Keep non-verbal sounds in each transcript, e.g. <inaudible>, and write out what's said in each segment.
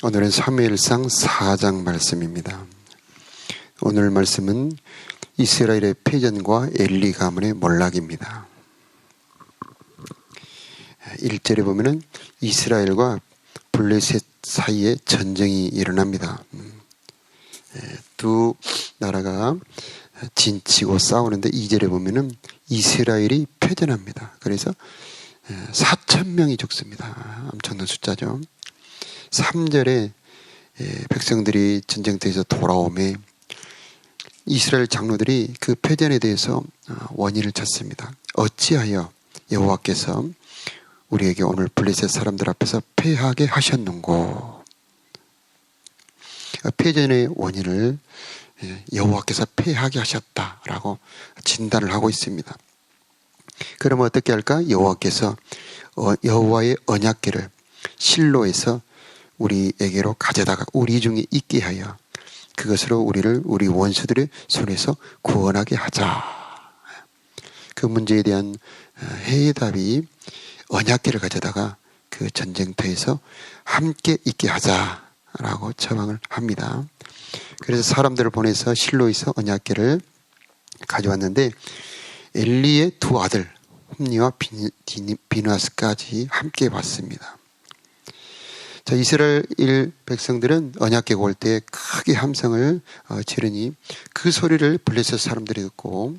오늘은 사무엘상 4장 말씀입니다. 오늘 말씀은 이스라엘의 패전과 엘리 가문의 몰락입니다. 1절에 보면은 이스라엘과 블레셋 사이에 전쟁이 일어납니다. 두 나라가 진치고 싸우는데 2절에 보면은 이스라엘이 패전합니다. 그래서 4천 명이 죽습니다. 엄청난 숫자죠. 3절에 백성들이 전쟁터에서 돌아오매 이스라엘 장로들이 그 패전에 대해서 어, 원인을 찾습니다. 어찌하여 여호와께서 우리에게 오늘 블레셋 사람들 앞에서 패하게 하셨는고? 패전의 원인을 여호와께서 패하게 하셨다라고 진단을 하고 있습니다. 그러면 어떻게 할까? 여호와께서 어, 여호와의 언약궤를 실로에서 우리에게로 가져다가 우리 중에 있게 하여 그것으로 우리를 우리 원수들의 손에서 구원하게 하자. 그 문제에 대한 어, 해답이 언약계를 가져다가 그 전쟁터에서 함께 있게 하자라고 처방을 합니다. 그래서 사람들을 보내서 실로에서 언약계를 가져왔는데 엘리의 두 아들 홈니와 비누아스까지 함께 봤습니다. 자, 이스라엘 백성들은 언약궤가 올 때 크게 함성을 어, 지르니 그 소리를 블레셋 사람들이 듣고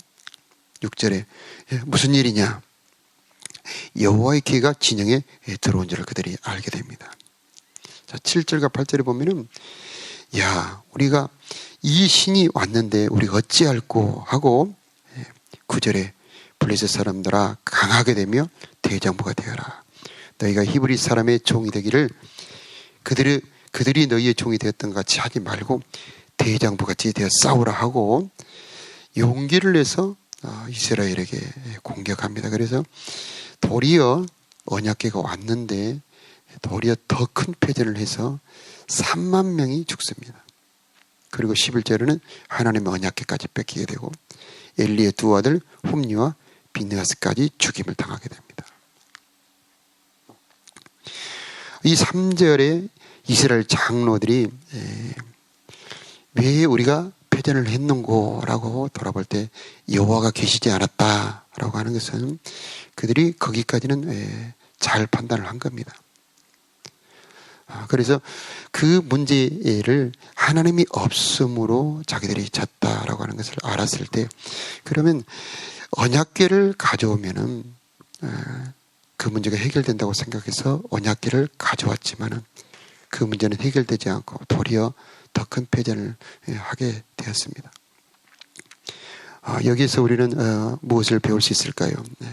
6절에 예, 무슨 일이냐? 여호와의 귀가 진영에 들어온 줄을 그들이 알게 됩니다. 자, 7절과 8절에 보면은 야, 우리가 이 신이 왔는데 우리가 어찌할꼬 하고 9절에 예, 블레셋 사람들아 강하게 되며 대장부가 되어라. 너희가 히브리 사람의 종이 되기를 그들이, 그들이 너희의 종이 되었던 것 같이 하지 말고 대장부 같이 되어 싸우라 하고 용기를 내서 어, 이스라엘에게 공격합니다. 그래서 도리어 언약계가 왔는데 도리어 더 큰 패전을 해서 3만 명이 죽습니다. 그리고 11절에는 하나님의 언약계까지 뺏기게 되고 엘리의 두 아들 홈리와 비느하스까지 죽임을 당하게 됩니다. 이 3절에 이스라엘 장로들이 왜 우리가 패전을 했는고라고 돌아볼 때 여호와가 계시지 않았다라고 하는 것은 그들이 거기까지는 잘 판단을 한 겁니다. 아, 그래서 그 문제를 하나님이 없음으로 자기들이 졌다라고 하는 것을 알았을 때 그러면 언약계를 가져오면은 그 문제가 해결된다고 생각해서 언약계를 가져왔지만은 그 문제는 해결되지 않고 도리어 더 큰 패전을 예, 하게 되었습니다. 아, 여기서 우리는 어, 무엇을 배울 수 있을까요? 네.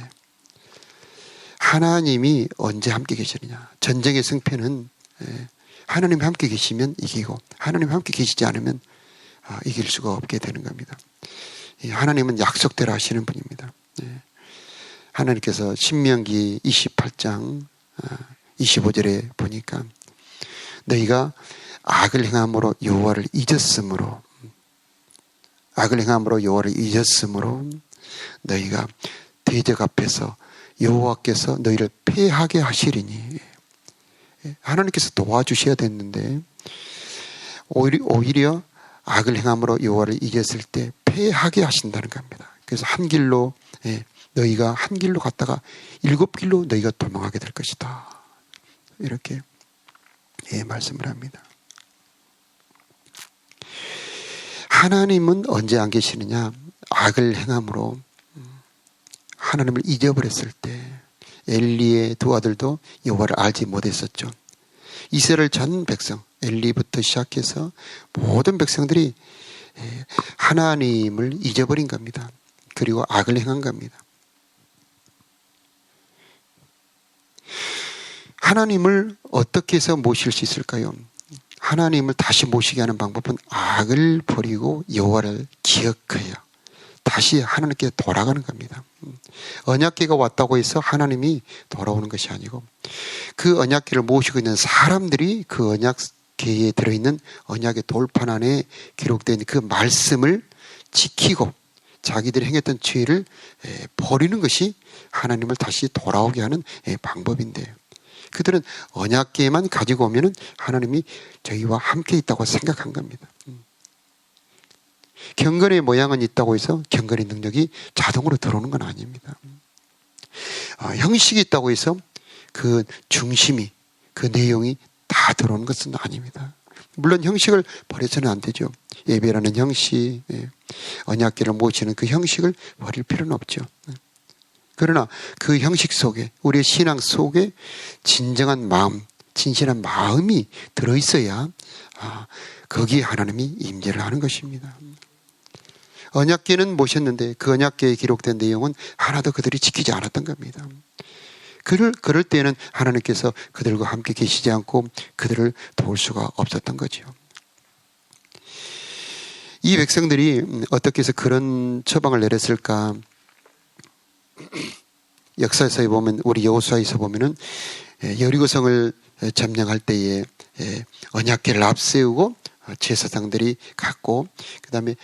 하나님이 언제 함께 계시느냐? 전쟁의 승패는 예, 하나님 함께 계시면 이기고 하나님 함께 계시지 않으면 아, 이길 수가 없게 되는 겁니다. 하나님은 약속대로 하시는 분입니다. 네. 하나님께서 신명기 28장 25절에 아, 보니까 너희가 악을 행함으로 여호와를 잊었으므로 악을 행함으로 여호와를 잊었으므로 너희가 대적 앞에서 여호와께서 너희를 패하게 하시리니 하나님께서 도와주셔야 됐는데 오히려 악을 행함으로 여호와를 잊었을 때 패하게 하신다는 겁니다. 그래서 한 길로 예, 너희가 한 길로 갔다가 일곱 길로 너희가 도망하게 될 것이다. 이렇게 예, 말씀을 합니다. 하나님은 언제 안 계시느냐? 악을 행함으로 하나님을 잊어버렸을 때 엘리의 두 아들도 여호와를 알지 못했었죠. 이스라엘 전 백성 엘리부터 시작해서 모든 백성들이 예, 하나님을 잊어버린 겁니다. 그리고 악을 행한 겁니다. 하나님을 어떻게 해서 모실 수 있을까요? 하나님을 다시 모시게 하는 방법은 악을 버리고 여호와를 기억해요. 다시 하나님께 돌아가는 겁니다. 언약계가 왔다고 해서 하나님이 돌아오는 것이 아니고 그 언약계를 모시고 있는 사람들이 그 언약계에 들어있는 언약의 돌판 안에 기록된 그 말씀을 지키고 자기들이 행했던 죄를 버리는 것이 하나님을 다시 돌아오게 하는 방법인데요. 그들은 언약계만 가지고 오면은 하나님이 저희와 함께 있다고 생각한 겁니다. 음. 경건의 모양은 있다고 해서 경건의 능력이 자동으로 들어오는 건 아닙니다. 어, 형식이 있다고 해서 그 중심이 그 내용이 다 들어오는 것은 아닙니다. 물론 형식을 버려서는 안 되죠. 예배라는 형식, 예. 언약계를 모시는 그 형식을 버릴 필요는 없죠. 그러나 그 형식 속에 우리의 신앙 속에 진정한 마음, 진실한 마음이 들어 있어야 아, 거기에 하나님이 임재를 하는 것입니다. 언약계는 모셨는데 그 언약계에 기록된 내용은 하나도 그들이 지키지 않았던 겁니다. 그를 그럴 때는 하나님께서 그들과 함께 계시지 않고 그들을 도울 수가 없었던 거죠. 이 백성들이 어떻게 해서 그런 처방을 내렸을까? <clears throat> 역사에서 보면 우리 여호수아에서 보면은 예, 여리고성을 점령할 때에 예, 언약궤를 앞세우고 제사장들이 갔고 그다음에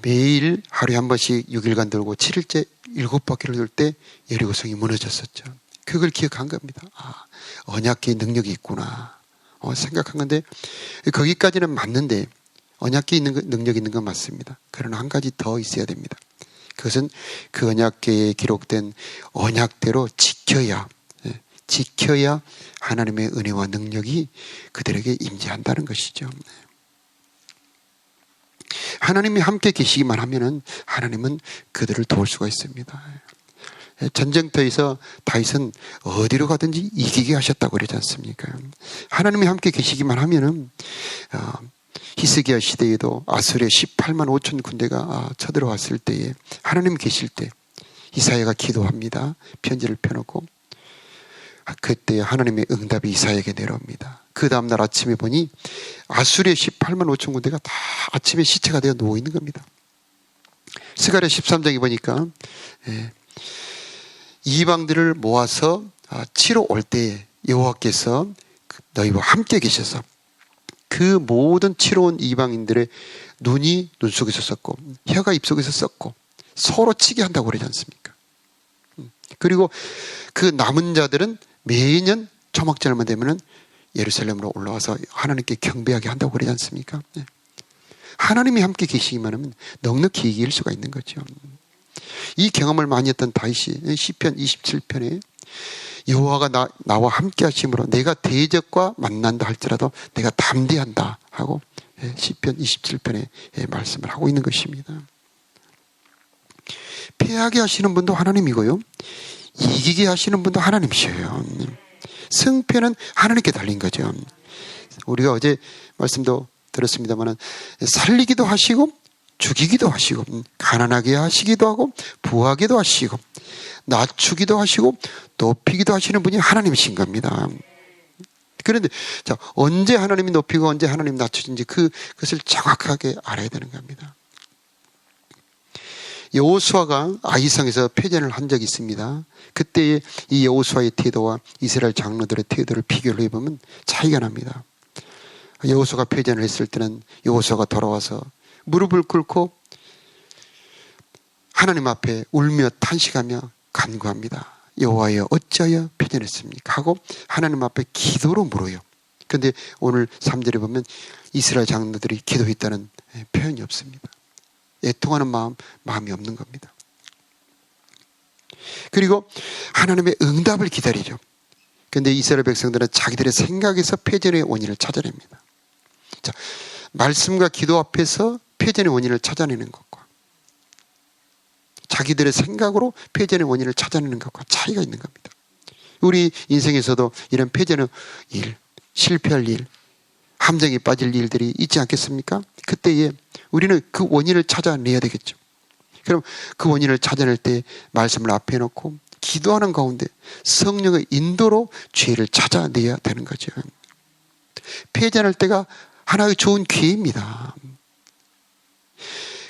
매일 하루에 한 번씩 6일간 돌고 7일째 일곱 바퀴를 돌 때 여리고성이 무너졌었죠. 그걸 기억한 겁니다. 아, 언약궤 능력이 있구나. 어, 생각한 건데 거기까지는 맞는데 언약궤 있는 능력이 있는 건 맞습니다. 그러나 한 가지 더 있어야 됩니다. 그것은 그 언약계에 기록된 언약대로 지켜야 예, 지켜야 하나님의 은혜와 능력이 그들에게 임재한다는 것이죠. 하나님이 함께 계시기만 하면은 하나님은 그들을 도울 수가 있습니다. 예, 전쟁터에서 다윗은 어디로 가든지 이기게 하셨다고 그러지 않습니까? 하나님이 함께 계시기만 하면은 어, 히스기야 시대에도 아수르의 18만 5천 군대가 아, 쳐들어왔을 때에 하나님 계실 때 이사야가 기도합니다. 편지를 펴놓고 아, 그때 하나님의 응답이 이사야에게 내려옵니다. 그 다음날 아침에 보니 아수르의 18만 5천 군대가 다 아침에 시체가 되어 누워 있는 겁니다. 스가랴 13장에 보니까 예, 이방들을 모아서 아, 치러 올 때에 여호와께서 그 너희와 함께 계셔서 그 모든 치러 온 이방인들의 눈이 눈 속에서 썼고 혀가 입 속에서 썼고 서로 치게 한다고 그러지 않습니까? 음. 그리고 그 남은 자들은 매년 초막절만 되면은 예루살렘으로 올라와서 하나님께 경배하게 한다고 그러지 않습니까? 네. 하나님이 함께 계시기만 하면 넉넉히 이길 수가 있는 거죠. 이 경험을 많이 했던 다윗이 시편 27편에 여호와가 나, 나와 함께 하심으로 내가 대적과 만난다 할지라도 내가 담대한다 하고 예, 시편 27편에 예, 말씀을 하고 있는 것입니다. 패하게 하시는 분도 하나님이고요. 이기게 하시는 분도 하나님이셔요. 승패는 하나님께 달린 거죠. 우리가 어제 말씀도 들었습니다만 살리기도 하시고 죽이기도 하시고 가난하게 하시기도 하고 부하기도 하시고 낮추기도 하시고 높이기도 하시는 분이 하나님이신 겁니다. 그런데 자 언제 하나님이 높이고 언제 하나님 낮추든지 그 그것을 정확하게 알아야 되는 겁니다. 여호수아가 아이성에서 패전을 한 적이 있습니다. 그때의 이 여호수아의 태도와 이스라엘 장로들의 태도를 비교를 해보면 차이가 납니다. 여호수아가 패전을 했을 때는 여호수아가 돌아와서 무릎을 꿇고 하나님 앞에 울며 탄식하며 간구합니다. 여호와여 어찌하여 편연했습니까? 하고 하나님 앞에 기도로 물어요. 그런데 오늘 3절에 보면 이스라엘 장로들이 기도했다는 표현이 없습니다. 애통하는 마음, 마음이 없는 겁니다. 그리고 하나님의 응답을 기다리죠. 그런데 이스라엘 백성들은 자기들의 생각에서 패전의 원인을 찾아냅니다. 자, 말씀과 기도 앞에서 패전의 원인을 찾아내는 것과 자기들의 생각으로 패전의 원인을 찾아내는 것과 차이가 있는 겁니다. 우리 인생에서도 이런 패전의 일, 실패할 일, 함정에 빠질 일들이 있지 않겠습니까? 그때에 우리는 그 원인을 찾아내야 되겠죠. 그럼 그 원인을 찾아낼 때 말씀을 앞에 놓고 기도하는 가운데 성령의 인도로 죄를 찾아내야 되는 거죠. 패전할 때가 하나의 좋은 기회입니다.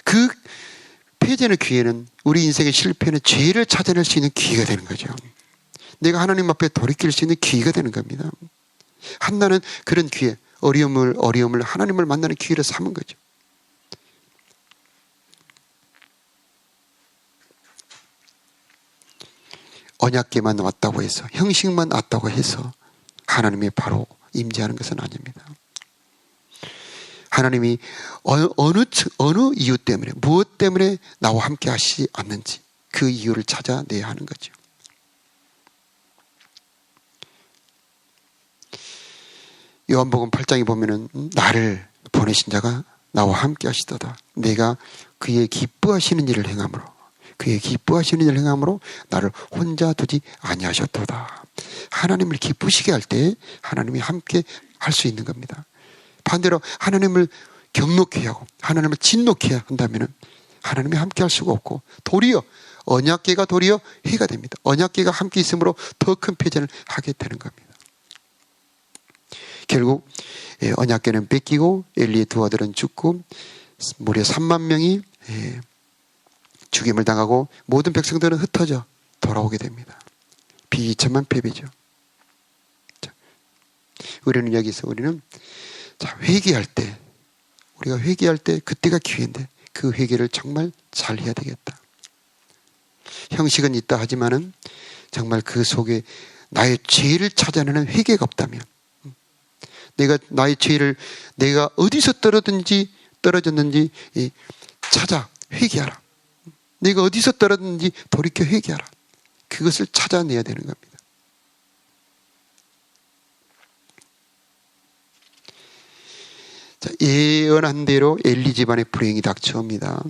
그 폐전의 기회는 우리 인생의 실패는 죄를 찾아낼 수 있는 기회가 되는 거죠. 내가 하나님 앞에 돌이킬 수 있는 기회가 되는 겁니다. 한나는 그런 기회, 어려움을, 어려움을 하나님을 만나는 기회로 삼은 거죠. 언약계만 왔다고 해서, 형식만 왔다고 해서 하나님이 바로 임재하는 것은 아닙니다. 하나님이 어느, 어느, 어느 이유 때문에, 무엇 때문에 나와 함께 하시지 않는지 그 이유를 찾아내야 하는 거죠. 요한복음 8장에 보면은 나를 보내신 자가 나와 함께 하시도다. 내가 그의 기뻐하시는 일을 행함으로 그의 기뻐하시는 일을 행함으로 나를 혼자 두지 아니하셨도다. 하나님을 기쁘시게 할 때 하나님이 함께 할 수 있는 겁니다. 반대로 하나님을 경록해 하고 하나님을 진노케 한다면 하나님이 함께 할 수가 없고 도리어 언약계가 도리어 해가 됩니다. 언약계가 함께 있으므로 더 큰 패전을 하게 되는 겁니다. 결국 예, 언약계는 뺏기고 엘리의 두 아들은 죽고 무려 3만 명이 예, 죽임을 당하고 모든 백성들은 흩어져 돌아오게 됩니다. 비참한 패배죠. 우리는 여기서 우리는 자, 회개할 때 우리가 회개할 때 그때가 기회인데 그 회개를 정말 잘 해야 되겠다. 형식은 있다 하지만은 정말 그 속에 나의 죄를 찾아내는 회개가 없다면 내가 나의 죄를 내가 어디서 떨어든지 떨어졌는지 찾아 회개하라. 내가 어디서 떨어졌는지 돌이켜 회개하라. 그것을 찾아내야 되는 겁니다. 자, 예언한 대로 엘리 집안의 불행이 닥쳐옵니다.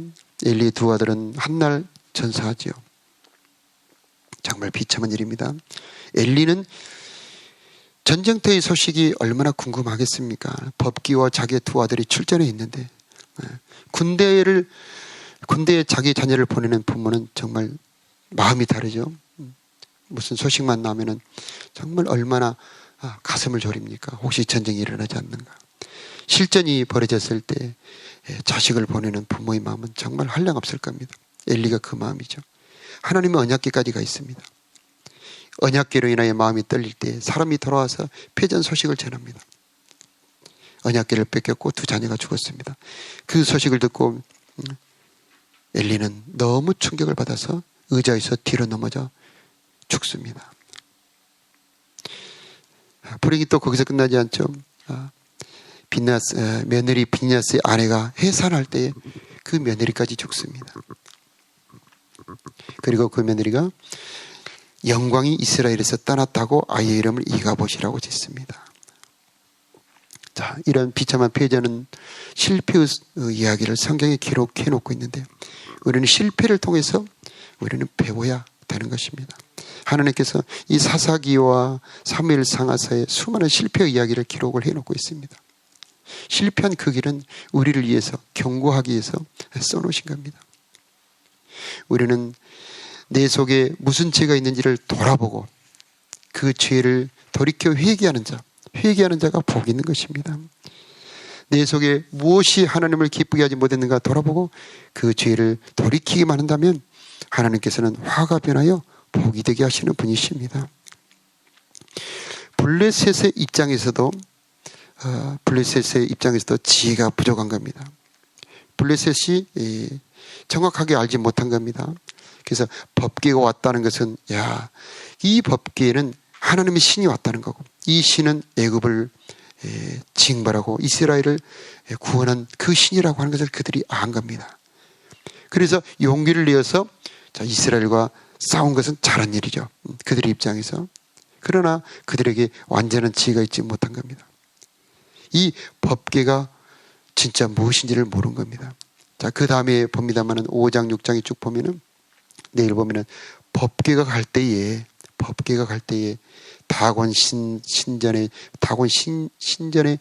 엘리 두 아들은 한날 전사하지요. 정말 비참한 일입니다. 엘리는 전쟁터의 소식이 얼마나 궁금하겠습니까? 법기와 자기의 두 아들이 출전해 있는데 예, 군대를 군대에 자기 자녀를 보내는 부모는 정말 마음이 다르죠. 무슨 소식만 나면은 정말 얼마나 아, 가슴을 졸입니까? 혹시 전쟁이 일어나지 않는가? 실전이 벌어졌을 때 예, 자식을 보내는 부모의 마음은 정말 한량없을 겁니다. 엘리가 그 마음이죠. 하나님의 언약계까지 가 있습니다. 언약계로 인하여 마음이 떨릴 때 사람이 돌아와서 패전 소식을 전합니다. 언약계를 뺏겼고 두 자녀가 죽었습니다. 그 소식을 듣고 음, 엘리는 너무 충격을 받아서 의자에서 뒤로 넘어져 죽습니다. 불행이 또 거기서 끝나지 않죠. 아, 비나스, 며느리 비나스의 아내가 해산할 때그 며느리까지 죽습니다. 그리고 그 며느리가 영광이 이스라엘에서 떠났다고 아이의 이름을 이가봇이라고 짓습니다. 자, 이런 비참한 패전은 실패의 이야기를 성경에 기록해 놓고 있는데 우리는 실패를 통해서 우리는 배워야 되는 것입니다. 하나님께서 이 사사기와 사무엘 상하사에 수많은 실패의 이야기를 기록을 해 놓고 있습니다. 실패한 그 길은 우리를 위해서 경고하기 위해서 써놓으신 겁니다. 우리는 내 속에 무슨 죄가 있는지를 돌아보고 그 죄를 돌이켜 회개하는 자, 회개하는 자가 복 있는 것입니다. 내 속에 무엇이 하나님을 기쁘게 하지 못했는가 돌아보고 그 죄를 돌이키기만 한다면 하나님께서는 화가 변하여 복이 되게 하시는 분이십니다. 블레셋의 입장에서도 어, 블레셋의 입장에서도 지혜가 부족한 겁니다. 블레셋이 정확하게 알지 못한 겁니다. 그래서 법계가 왔다는 것은 야, 이 법계는 하나님의 신이 왔다는 거고 이 신은 애굽을 징벌하고 이스라엘을 구원한 그 신이라고 하는 것을 그들이 안 겁니다. 그래서 용기를 내어서 이스라엘과 싸운 것은 잘한 일이죠. 그들의 입장에서. 그러나 그들에게 완전한 지혜가 있지 못한 겁니다. 이 법계가 진짜 무엇인지를 모르는 겁니다. 자, 그 다음에 봅니다만은 5장, 6장에 쭉 보면은 내일 보면은 법계가 갈 때에 법계가 갈 때에 다곤 신, 신전에 다곤 신, 신전에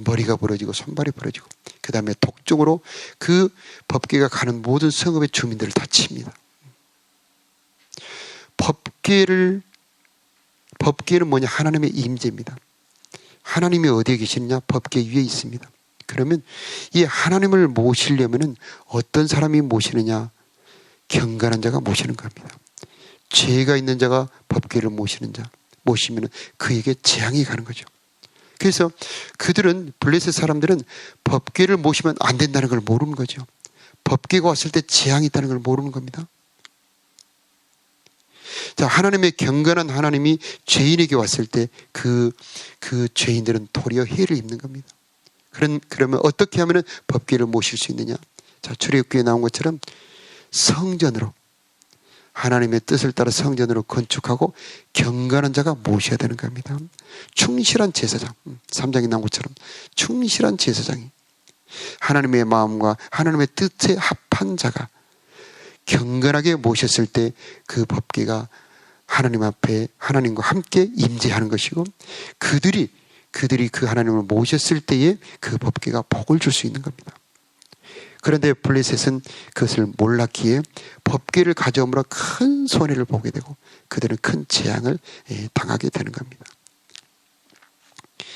머리가 부러지고 손발이 부러지고 그 다음에 독종으로 그 법계가 가는 모든 성읍의 주민들을 다 칩니다. 법계를 법계는 뭐냐 하나님의 임재입니다. 하나님이 어디에 계시느냐 법계 위에 있습니다. 그러면 이 하나님을 모시려면은 어떤 사람이 모시느냐 경건한 자가 모시는 겁니다. 죄가 있는 자가 법궤를 모시는 자 모시면 그에게 재앙이 가는 거죠. 그래서 그들은 블레셋 사람들은 법궤를 모시면 안 된다는 걸 모르는 거죠. 법궤가 왔을 때 재앙이 있다는 걸 모르는 겁니다. 자, 하나님의 경건한 하나님이 죄인에게 왔을 때 그, 그 죄인들은 도리어 해를 입는 겁니다. 그런, 그러면 어떻게 하면 법궤를 모실 수 있느냐? 자, 출애굽기에 나온 것처럼 성전으로 하나님의 뜻을 따라 성전으로 건축하고 경건한 자가 모셔야 되는 겁니다. 충실한 제사장, 3장에 음, 나온 것처럼 충실한 제사장이 하나님의 마음과 하나님의 뜻에 합한 자가 경건하게 모셨을 때 그 법계가 하나님 앞에 하나님과 함께 임재하는 것이고 그들이 그들이 그 하나님을 모셨을 때에 그 법계가 복을 줄 수 있는 겁니다. 그런데 블레셋은 그것을 몰랐기에 법계를 가져오므로 큰 손해를 보게 되고 그들은 큰 재앙을 예, 당하게 되는 겁니다.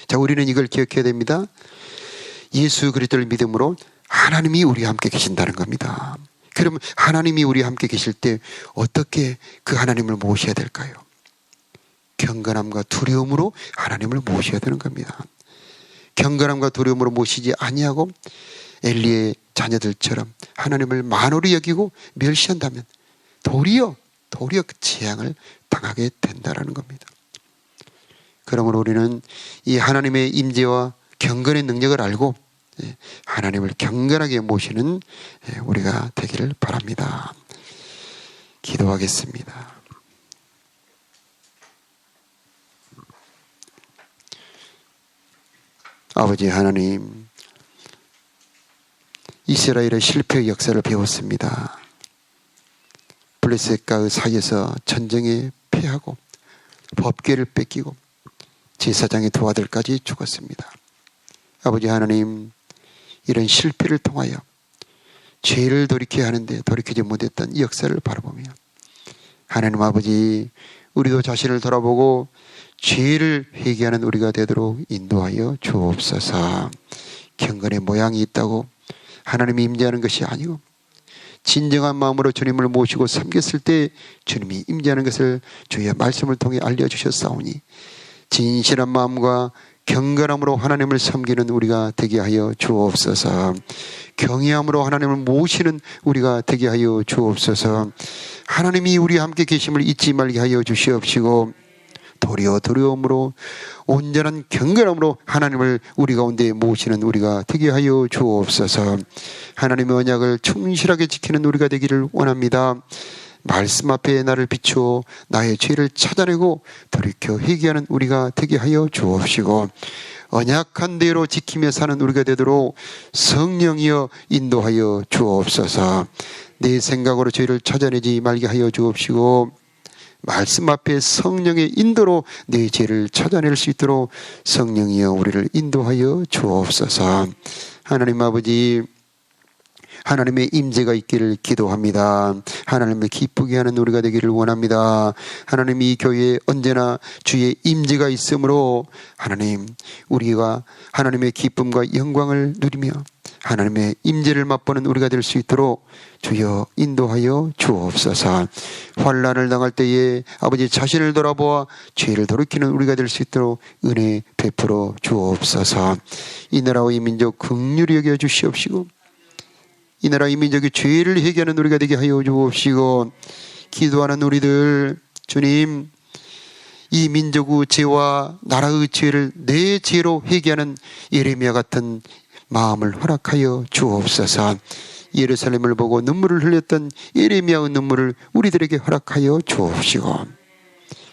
자, 우리는 이걸 기억해야 됩니다. 예수 그리스도를 믿음으로 하나님이 우리와 함께 계신다는 겁니다. 그럼 하나님이 우리와 함께 계실 때 어떻게 그 하나님을 모셔야 될까요? 경건함과 두려움으로 하나님을 모셔야 되는 겁니다. 경건함과 두려움으로 모시지 아니하고 엘리의 자녀들처럼 하나님을 만홀히 여기고 멸시한다면 도리어 도리어 그 재앙을 당하게 된다라는 겁니다. 그러므로 우리는 이 하나님의 임재와 경건의 능력을 알고 예, 하나님을 경건하게 모시는 예, 우리가 되기를 바랍니다. 기도하겠습니다. 아버지 하나님, 이스라엘의 실패의 역사를 배웠습니다. 블레셋과의 사이에서 전쟁에 패하고 법계를 뺏기고 제사장의 두 아들까지 죽었습니다. 아버지 하나님, 이런 실패를 통하여 죄를 돌이켜야 하는데 돌이키지 못했던 이 역사를 바라보며 하나님 아버지 우리도 자신을 돌아보고 죄를 회개하는 우리가 되도록 인도하여 주옵소서. 경건의 모양이 있다고 하나님이 임재하는 것이 아니고 진정한 마음으로 주님을 모시고 섬겼을 때 주님이 임재하는 것을 주의 말씀을 통해 알려 주셨사오니 진실한 마음과 경건함으로 하나님을 섬기는 우리가 되게 하여 주옵소서. 경외함으로 하나님을 모시는 우리가 되게 하여 주옵소서. 하나님이 우리 함께 계심을 잊지 말게 하여 주시옵시고 도리어 두려움으로 온전한 경건함으로 하나님을 우리 가운데 모시는 우리가 되게 하여 주옵소서. 하나님의 언약을 충실하게 지키는 우리가 되기를 원합니다. 말씀 앞에 나를 비추어 나의 죄를 찾아내고 돌이켜 회개하는 우리가 되게 하여 주옵시고 언약한 대로 지키며 사는 우리가 되도록 성령이여 인도하여 주옵소서. 내 생각으로 죄를 찾아내지 말게 하여 주옵시고 말씀 앞에 성령의 인도로 내 죄를 찾아낼 수 있도록 성령이여 우리를 인도하여 주옵소서. 하나님 아버지 하나님의 임재가 있기를 기도합니다. 하나님을 기쁘게 하는 우리가 되기를 원합니다. 하나님 이 교회에 언제나 주의 임재가 있으므로 하나님 우리가 하나님의 기쁨과 영광을 누리며 하나님의 임재를 맛보는 우리가 될 수 있도록 주여 인도하여 주옵소서. 환란을 당할 때에 아버지 자신을 돌아보아 죄를 돌이키는 우리가 될 수 있도록 은혜 베풀어 주옵소서. 이 나라와 이 민족 긍휼히 여겨 주시옵시고 이 나라 이 민족의 죄를 회개하는 우리가 되게 하여 주옵시고 기도하는 우리들 주님 이 민족의 죄와 나라의 죄를 내 죄로 회개하는 예레미야 같은 마음을 허락하여 주옵소서. 예루살렘을 보고 눈물을 흘렸던 예레미야의 눈물을 우리들에게 허락하여 주옵시고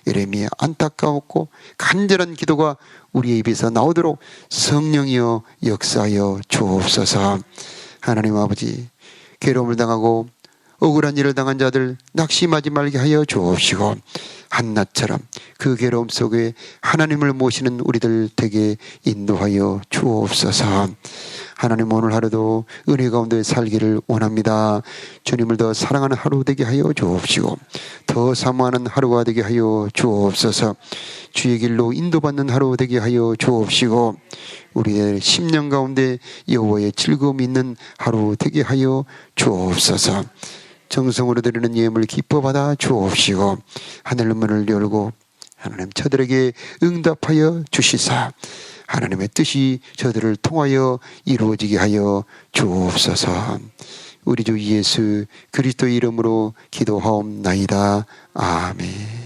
예레미야 안타까웠고 간절한 기도가 우리의 입에서 나오도록 성령이여 역사하여 주옵소서. 하나님 아버지 괴로움을 당하고 억울한 일을 당한 자들 낙심하지 말게 하여 주옵시고 한낮처럼 그 괴로움 속에 하나님을 모시는 우리들 되게 인도하여 주옵소서. 하나님 오늘 하루도 은혜 가운데 살기를 원합니다. 주님을 더 사랑하는 하루 되게 하여 주옵시고 더 사모하는 하루가 되게 하여 주옵소서. 주의 길로 인도받는 하루 되게 하여 주옵시고 우리의 10년 가운데 여호와의 즐거움이 있는 하루 되게 하여 주옵소서. 정성으로 드리는 예물 기뻐 받아 주옵시고 하늘 문을 열고 하나님 저들에게 응답하여 주시사 하나님의 뜻이 저들을 통하여 이루어지게 하여 주옵소서. 우리 주 예수 그리스도 이름으로 기도하옵나이다. 아멘.